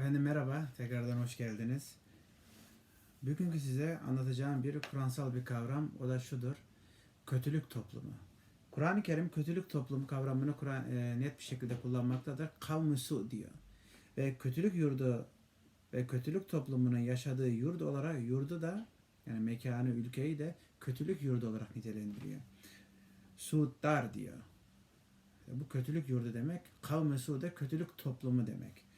Efendim merhaba, tekrardan hoş geldiniz. Bugünkü size anlatacağım bir Kur'ansal bir kavram, o da şudur. Kötülük toplumu. Kur'an-ı Kerim kötülük toplumu kavramını Kur'an e, net bir şekilde kullanmaktadır. Kavm-ı su diyor. Ve kötülük yurdu ve kötülük toplumunun yaşadığı yurt olarak yurdu da yani mekanı, ülkeyi de kötülük yurdu olarak nitelendiriyor. Suuddar diyor. Bu kötülük yurdu demek. Kavm-ı su da kötülük toplumu demek.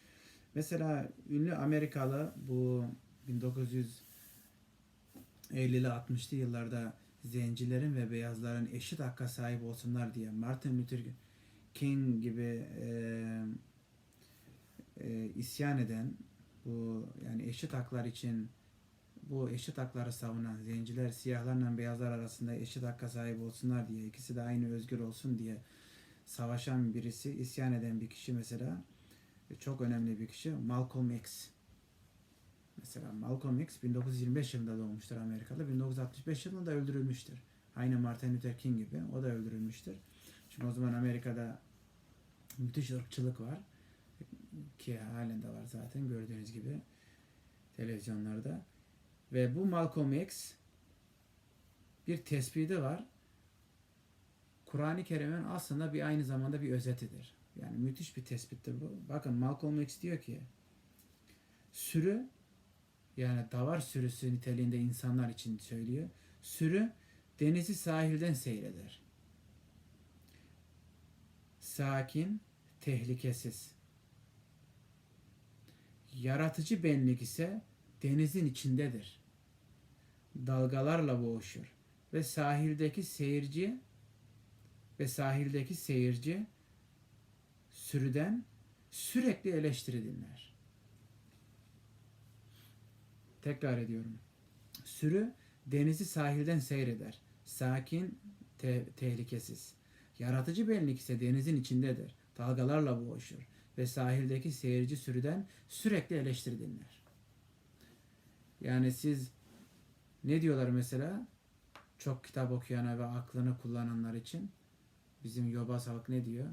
Mesela ünlü Amerikalı bu 1950'li 60'lı yıllarda zencilerin ve beyazların eşit hakka sahip olsunlar diye Martin Luther King gibi e, e, isyan eden bu yani eşit haklar için bu eşit hakları savunan zenciler siyahlarla beyazlar arasında eşit hakka sahip olsunlar diye ikisi de aynı özgür olsun diye savaşan birisi isyan eden bir kişi mesela çok önemli bir kişi Malcolm X. Mesela Malcolm X 1925 yılında doğmuştur Amerika'da. 1965 yılında öldürülmüştür. Aynı Martin Luther King gibi o da öldürülmüştür. Çünkü o zaman Amerika'da müthiş ırkçılık var. Ki halen de var zaten gördüğünüz gibi televizyonlarda. Ve bu Malcolm X bir tespiti var. Kur'an-ı Kerim'in aslında bir aynı zamanda bir özetidir. Yani müthiş bir tespittir bu. Bakın Malcolm X diyor ki sürü yani davar sürüsü niteliğinde insanlar için söylüyor. Sürü denizi sahilden seyreder. Sakin, tehlikesiz. Yaratıcı benlik ise denizin içindedir. Dalgalarla boğuşur ve sahildeki seyirci ve sahildeki seyirci sürüden sürekli eleştiri dinler. Tekrar ediyorum. Sürü denizi sahilden seyreder. Sakin, te- tehlikesiz. Yaratıcı benlik ise denizin içindedir. Dalgalarla boğuşur ve sahildeki seyirci sürüden sürekli eleştiri dinler. Yani siz ne diyorlar mesela? Çok kitap okuyana ve aklını kullananlar için bizim yobaz halk ne diyor?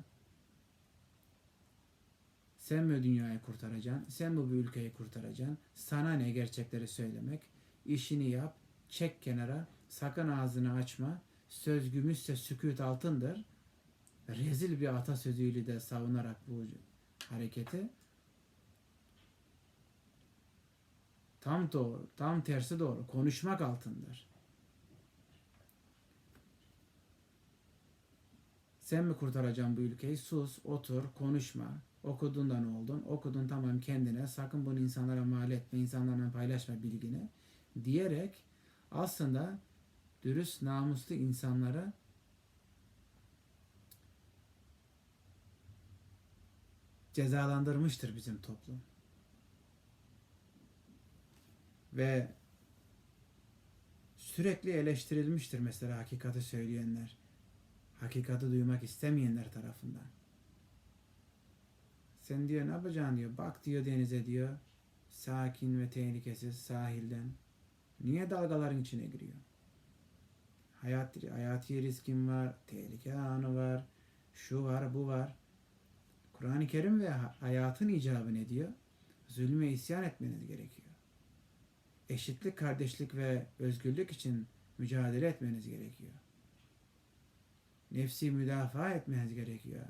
Sen mi dünyayı kurtaracaksın? Sen mi bu ülkeyi kurtaracaksın? Sana ne gerçekleri söylemek? İşini yap, çek kenara, sakın ağzını açma. Söz gümüşse sükut altındır. Rezil bir atasözüyle de savunarak bu hareketi tam doğru, tam tersi doğru. Konuşmak altındır. Sen mi kurtaracaksın bu ülkeyi? Sus, otur, konuşma. Okudun da ne oldun? Okudun tamam kendine. Sakın bunu insanlara mal etme, insanlarla paylaşma bilgini. Diyerek aslında dürüst, namuslu insanları cezalandırmıştır bizim toplum. Ve sürekli eleştirilmiştir mesela hakikati söyleyenler. Hakikati duymak istemeyenler tarafından. Sen diyor ne yapacaksın diyor. Bak diyor denize diyor. Sakin ve tehlikesiz sahilden. Niye dalgaların içine giriyor? Hayat, hayati riskin var. Tehlike anı var. Şu var bu var. Kur'an-ı Kerim ve hayatın icabı ne diyor? Zulme isyan etmeniz gerekiyor. Eşitlik, kardeşlik ve özgürlük için mücadele etmeniz gerekiyor. Nefsi müdafaa etmeniz gerekiyor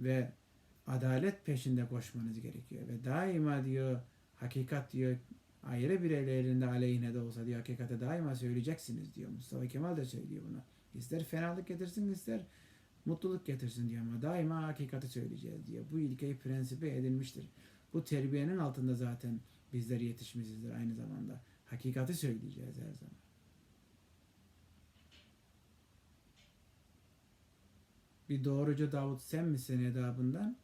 ve adalet peşinde koşmanız gerekiyor. Ve daima diyor hakikat diyor ayrı bireylerinde aleyhine de olsa diyor hakikate daima söyleyeceksiniz diyor. Mustafa Kemal de söylüyor bunu. İster fenalık getirsin ister mutluluk getirsin diyor ama daima hakikati söyleyeceğiz diyor. Bu ilkeyi prensibe edilmiştir. Bu terbiyenin altında zaten bizler yetişmişizdir aynı zamanda. Hakikati söyleyeceğiz her zaman. Bir doğrucu Davut sen misin edabından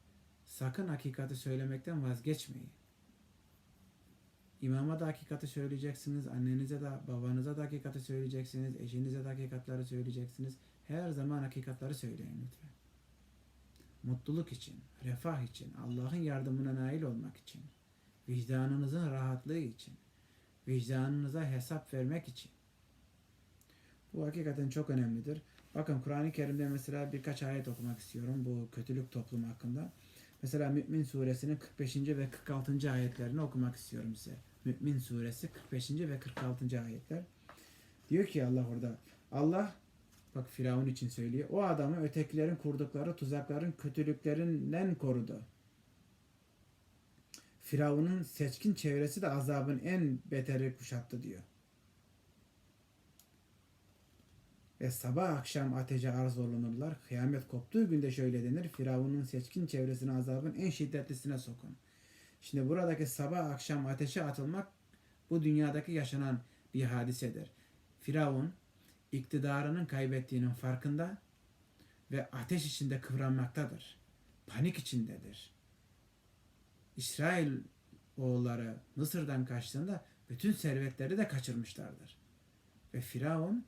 sakın hakikati söylemekten vazgeçmeyin. İmama da hakikati söyleyeceksiniz, annenize de babanıza da hakikati söyleyeceksiniz, eşinize de hakikatleri söyleyeceksiniz. Her zaman hakikatleri söyleyin lütfen. Mutluluk için, refah için, Allah'ın yardımına nail olmak için, vicdanınızın rahatlığı için, vicdanınıza hesap vermek için. Bu hakikaten çok önemlidir. Bakın Kur'an-ı Kerim'de mesela birkaç ayet okumak istiyorum bu kötülük toplumu hakkında. Mesela Mü'min suresinin 45. ve 46. ayetlerini okumak istiyorum size. Mü'min suresi 45. ve 46. ayetler. Diyor ki Allah orada. Allah bak Firavun için söylüyor. O adamı ötekilerin kurdukları tuzakların kötülüklerinden korudu. Firavun'un seçkin çevresi de azabın en beteri kuşattı diyor. Ve sabah akşam ateşe arz olunurlar. Kıyamet koptuğu günde şöyle denir. Firavun'un seçkin çevresine azabın en şiddetlisine sokun. Şimdi buradaki sabah akşam ateşe atılmak bu dünyadaki yaşanan bir hadisedir. Firavun iktidarının kaybettiğinin farkında ve ateş içinde kıvranmaktadır. Panik içindedir. İsrail oğulları Mısır'dan kaçtığında bütün servetleri de kaçırmışlardır. Ve Firavun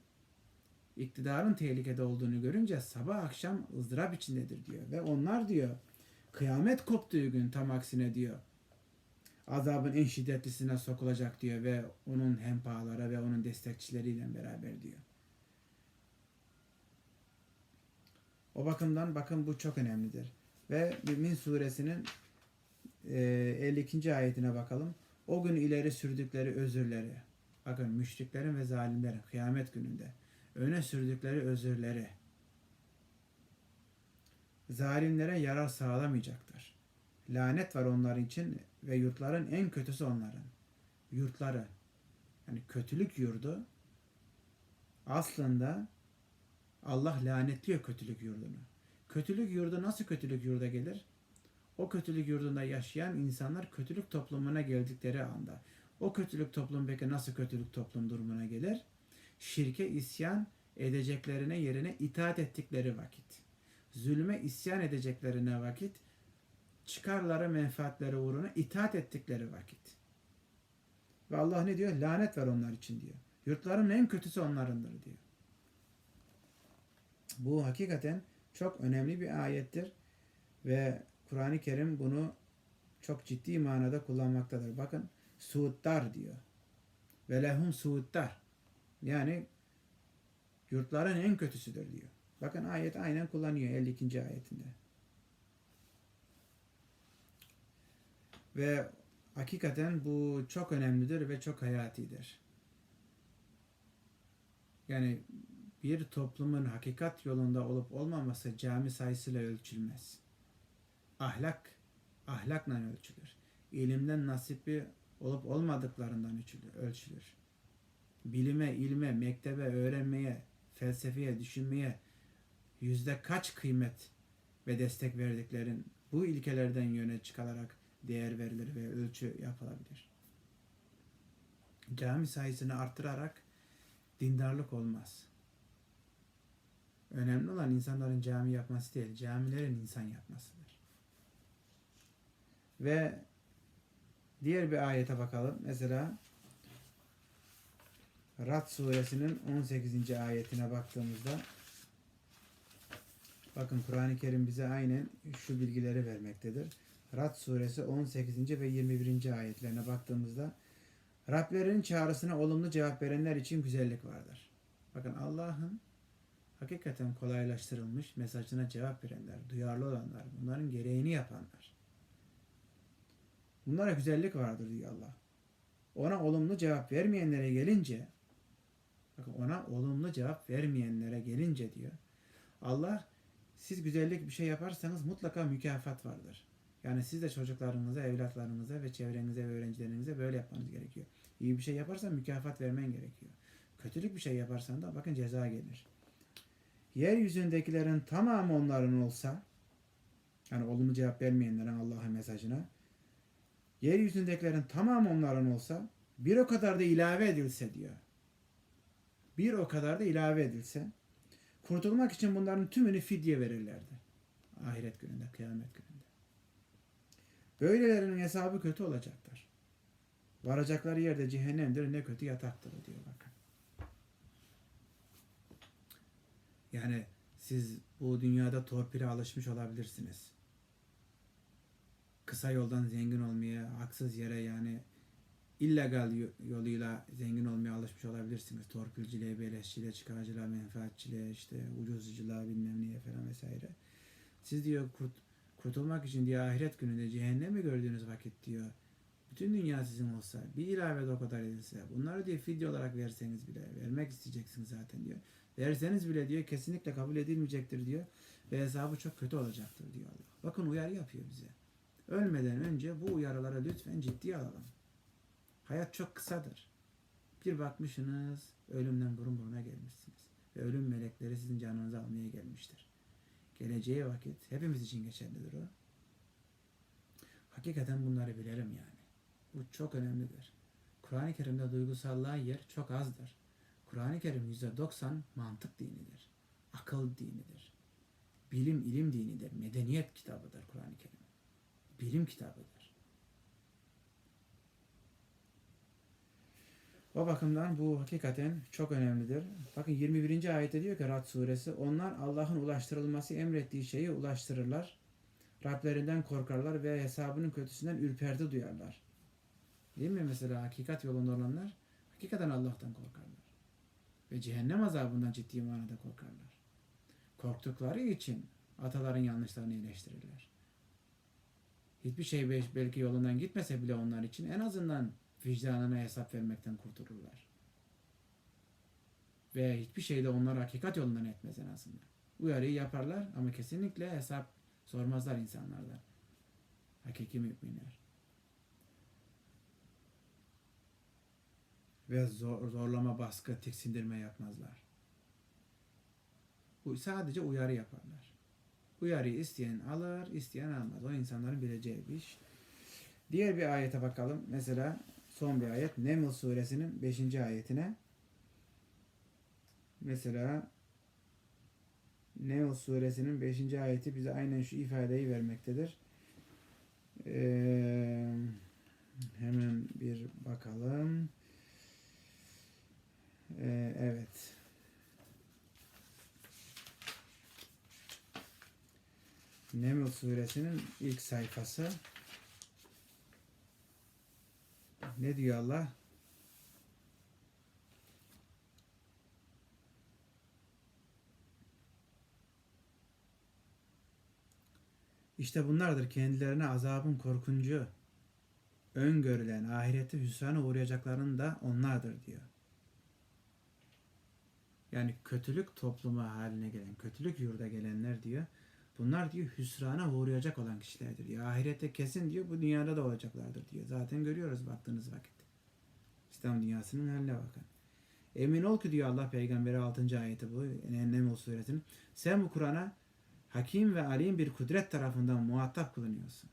iktidarın tehlikede olduğunu görünce sabah akşam ızdırap içindedir diyor. Ve onlar diyor kıyamet koptuğu gün tam aksine diyor azabın en şiddetlisine sokulacak diyor ve onun hempaları ve onun destekçileriyle beraber diyor. O bakımdan bakın bu çok önemlidir. Ve Mümin suresinin e, 52. ayetine bakalım. O gün ileri sürdükleri özürleri, bakın müşriklerin ve zalimlerin kıyamet gününde öne sürdükleri özürleri zalimlere yarar sağlamayacaktır. Lanet var onlar için ve yurtların en kötüsü onların. Yurtları yani kötülük yurdu aslında Allah lanetliyor kötülük yurdunu. Kötülük yurdu nasıl kötülük yurda gelir? O kötülük yurdunda yaşayan insanlar kötülük toplumuna geldikleri anda. O kötülük toplum peki nasıl kötülük toplum durumuna gelir? Şirke isyan edeceklerine yerine itaat ettikleri vakit. Zulme isyan edeceklerine vakit çıkarları menfaatleri uğruna itaat ettikleri vakit. Ve Allah ne diyor? Lanet var onlar için diyor. Yurtların en kötüsü onlarındır diyor. Bu hakikaten çok önemli bir ayettir ve Kur'an-ı Kerim bunu çok ciddi manada kullanmaktadır. Bakın suuddar diyor. Ve lehum suuddar. Yani yurtların en kötüsüdür diyor. Bakın ayet aynen kullanıyor 52. ayetinde. Ve hakikaten bu çok önemlidir ve çok hayatidir. Yani bir toplumun hakikat yolunda olup olmaması cami sayısıyla ölçülmez. Ahlak, ahlakla ölçülür. İlimden nasibi olup olmadıklarından ölçülür. Bilime, ilme, mektebe, öğrenmeye, felsefeye, düşünmeye yüzde kaç kıymet ve destek verdiklerin bu ilkelerden yöne çıkılarak değer verilir ve ölçü yapılabilir. Cami sayısını arttırarak dindarlık olmaz. Önemli olan insanların cami yapması değil, camilerin insan yapmasıdır. Ve diğer bir ayete bakalım. Mesela Rad suresinin 18. ayetine baktığımızda bakın Kur'an-ı Kerim bize aynen şu bilgileri vermektedir. Rad suresi 18. ve 21. ayetlerine baktığımızda Rablerinin çağrısına olumlu cevap verenler için güzellik vardır. Bakın Allah'ın hakikaten kolaylaştırılmış mesajına cevap verenler, duyarlı olanlar, bunların gereğini yapanlar. Bunlara güzellik vardır diyor Allah. Ona olumlu cevap vermeyenlere gelince ona olumlu cevap vermeyenlere gelince diyor. Allah siz güzellik bir şey yaparsanız mutlaka mükafat vardır. Yani siz de çocuklarınıza, evlatlarınıza ve çevrenize ve öğrencilerinize böyle yapmanız gerekiyor. İyi bir şey yaparsan mükafat vermen gerekiyor. Kötülük bir şey yaparsan da bakın ceza gelir. Yeryüzündekilerin tamamı onların olsa, yani olumlu cevap vermeyenlerin Allah'ın mesajına, yeryüzündekilerin tamamı onların olsa, bir o kadar da ilave edilse diyor. Bir o kadar da ilave edilse, kurtulmak için bunların tümünü fidye verirlerdi. Ahiret gününde, kıyamet gününde. Böylelerinin hesabı kötü olacaktır. Varacakları yerde cehennemdir ne kötü yataktır diyor bakın. Yani siz bu dünyada torpile alışmış olabilirsiniz. Kısa yoldan zengin olmaya, haksız yere yani illegal yoluyla zengin olmaya alışmış olabilirsiniz. Torpilciliğe, beleşçiliğe, çıkarcılığa, menfaatçiliğe, işte ucuzculuğa bilmem neye falan vesaire. Siz diyor kurt, kurtulmak için diye ahiret gününde cehennemi gördüğünüz vakit diyor. Bütün dünya sizin olsa bir ilave de o kadar edilse bunları diye fidye olarak verseniz bile vermek isteyeceksiniz zaten diyor. Verseniz bile diyor kesinlikle kabul edilmeyecektir diyor ve hesabı çok kötü olacaktır diyor Allah. Bakın uyarı yapıyor bize. Ölmeden önce bu uyarıları lütfen ciddiye alalım. Hayat çok kısadır. Bir bakmışsınız ölümden burun buruna gelmişsiniz. Ve ölüm melekleri sizin canınızı almaya gelmiştir. Geleceği vakit hepimiz için geçerlidir o. Hakikaten bunları bilelim yani. Bu çok önemlidir. Kur'an-ı Kerim'de duygusallığa yer çok azdır. Kur'an-ı Kerim %90 mantık dinidir. Akıl dinidir. Bilim, ilim dinidir. Medeniyet kitabıdır Kur'an-ı Kerim. Bilim kitabıdır. O bakımdan bu hakikaten çok önemlidir. Bakın 21. ayette diyor ki Rad suresi onlar Allah'ın ulaştırılması emrettiği şeyi ulaştırırlar. Rablerinden korkarlar ve hesabının kötüsünden ürperti duyarlar. Değil mi mesela hakikat yolunda olanlar hakikaten Allah'tan korkarlar. Ve cehennem azabından ciddi manada korkarlar. Korktukları için ataların yanlışlarını eleştirirler. Hiçbir şey bel- belki yolundan gitmese bile onlar için en azından vicdanına hesap vermekten kurtulurlar. Ve hiçbir şey de onları hakikat yolundan etmez en azından. Uyarıyı yaparlar ama kesinlikle hesap sormazlar insanlardan. Hakiki müminler. Ve zor, zorlama, baskı, tiksindirme yapmazlar. Sadece uyarı yaparlar. Uyarıyı isteyen alır, isteyen almaz. O insanların bileceği bir iş. Diğer bir ayete bakalım. Mesela son bir ayet. Neml suresinin 5. ayetine. Mesela Neml suresinin 5. ayeti bize aynen şu ifadeyi vermektedir. Ee, hemen bir bakalım. Ee, evet. Neml suresinin ilk sayfası. Ne diyor Allah? İşte bunlardır kendilerine azabın korkuncu, öngörülen ahirette hüsrana uğrayacaklarının da onlardır diyor. Yani kötülük topluma haline gelen, kötülük yurda gelenler diyor. Bunlar diyor hüsrana uğrayacak olan kişilerdir diyor. Ahirette kesin diyor bu dünyada da olacaklardır diyor. Zaten görüyoruz baktığınız vakit. İslam dünyasının haline bakın. Emin ol ki diyor Allah peygamberi 6. ayeti bu. Neml suresinin. Sen bu Kur'an'a hakim ve alim bir kudret tarafından muhatap kılınıyorsun.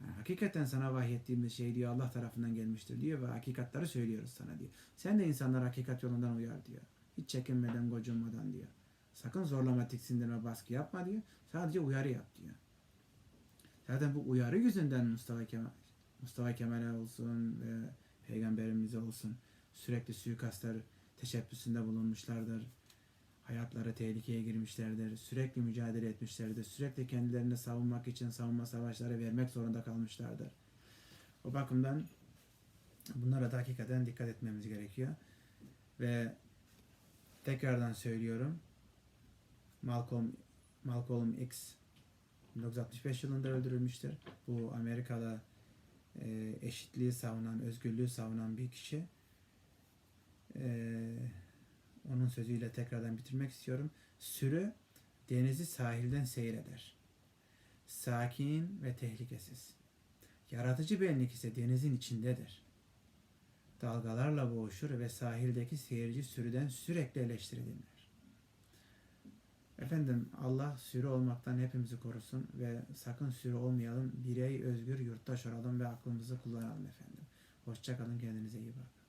Yani hakikaten sana vahyettiğimiz şey diyor Allah tarafından gelmiştir diyor ve hakikatları söylüyoruz sana diyor. Sen de insanlar hakikat yolundan uyar diyor. Hiç çekinmeden, gocunmadan diyor. Sakın zorlama, tiksindirme, baskı yapma diyor. Sadece uyarı yap diyor. Zaten bu uyarı yüzünden Mustafa Kemal, Mustafa Kemal'e olsun ve peygamberimize olsun sürekli suikastlar teşebbüsünde bulunmuşlardır. Hayatları tehlikeye girmişlerdir. Sürekli mücadele etmişlerdir. Sürekli kendilerini savunmak için savunma savaşları vermek zorunda kalmışlardır. O bakımdan bunlara da hakikaten dikkat etmemiz gerekiyor. Ve tekrardan söylüyorum. Malcolm Malcolm X 1965 yılında öldürülmüştür. Bu Amerika'da e, eşitliği savunan, özgürlüğü savunan bir kişi. E, onun sözüyle tekrardan bitirmek istiyorum. Sürü denizi sahilden seyreder. Sakin ve tehlikesiz. Yaratıcı benlik ise denizin içindedir. Dalgalarla boğuşur ve sahildeki seyirci sürüden sürekli eleştiri. Efendim Allah sürü olmaktan hepimizi korusun ve sakın sürü olmayalım. Birey özgür yurttaş olalım ve aklımızı kullanalım efendim. Hoşçakalın kendinize iyi bakın.